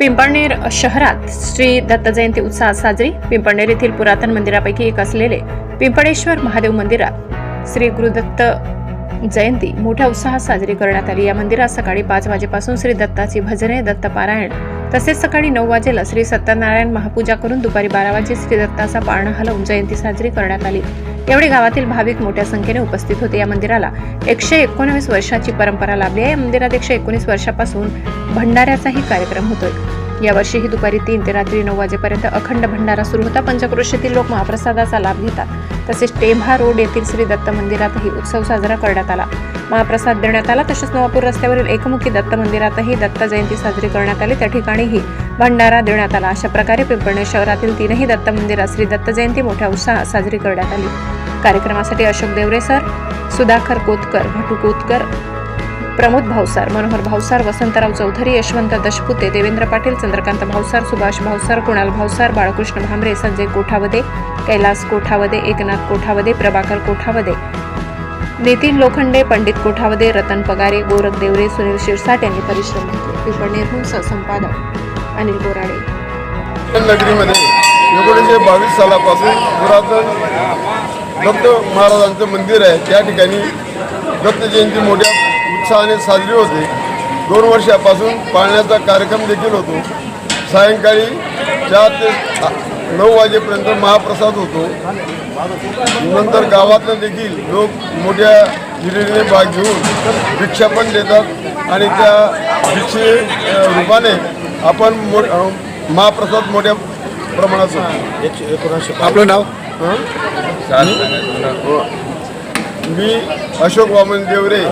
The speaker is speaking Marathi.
पिंपळनेर शहरात श्री दत्त जयंती उत्साहात साजरी. पिंपळनेर येथील पुरातन मंदिरापैकी एक असलेले पिंपळेश्वर महादेव मंदिरात श्री गुरुदत्त जयंती मोठ्या उत्साहात साजरी करण्यात आली. या मंदिरात सकाळी पाच वाजेपासून श्री दत्ताची भजने दत्तपारायण तसेच सकाळी नऊ वाजेला श्री सत्यनारायण महापूजा करून दुपारी बारा वाजे श्री दत्ताचा पाळणा हलवून जयंती साजरी करण्यात आली. यावेळी गावातील भाविक मोठ्या संख्येने उपस्थित होते. या मंदिराला एकशे एकोणावीस वर्षाची परंपरा लाभली आहे. या मंदिरात एकशे एकोणीस वर्षापासून भंडाऱ्याचाही कार्यक्रम होतोय. यावर्षीही दुपारी तीन ते रात्री नऊ वाजेपर्यंत अखंड भंडारा सुरू होता. पंचक्रोशीतील लोक महाप्रसादाचा लाभ घेतात. तसेच टेंभा रोड येथील श्री दत्त मंदिरातही उत्सव साजरा करण्यात आला. महाप्रसाद देण्यात आला. तसेच नवापूर रस्त्यावरील एकमुखी दत्त मंदिरातही दत्त जयंती साजरी करण्यात आली. त्या ठिकाणीही भंडारा देण्यात आला. अशा प्रकारे पिंपळणे शहरातील तीनही दत्त मंदिरात श्री दत्त जयंती मोठ्या उत्साहात साजरी करण्यात आली. कार्यक्रमासाठी अशोक देवरे सर सुधाकर कोतकर भटू कोतकर प्रमोद भावसार मनोहर भावसार वसंतराव चौधरी यशवंत दशपुते देवेंद्र पाटील चंद्रकांत भावसार सुभाष भावसार कुणाल भावसार बाळकृष्ण भांबरे संजय कोठावदे कैलास कोठावदे एकनाथ कोठावदे प्रभाकर कोठावदे नितीन लोखंडे पंडित कोठावदे रतन पगारे गोरख देवरे सुनील शिरसाट यांनी परिश्रम घेतले. पिंपळनेरहून सहसंपादक अनिल बोराडे. नगरीमध्ये एकोणीसशे बावीस सालापासून पुरातन दत्त महाराजांचं मंदिर आहे. त्या ठिकाणी दत्त जयंती मोठ्या उत्साहाने साजरी होते. दोन वर्षापासून पाळण्याचा कार्यक्रम देखील होतो. सायंकाळी चार ते नऊ वाजेपर्यंत महाप्रसाद होतो. नंतर गावातनं देखील लोक मोठ्या हिरिरीने भाग घेऊन भिक्षा पण देतात आणि त्या भिक्षे रूपाने आपण मो महाप्रसाद मोठ्या प्रमाणात होतो. आपलं नाव? मी अशोक वामन देवरे.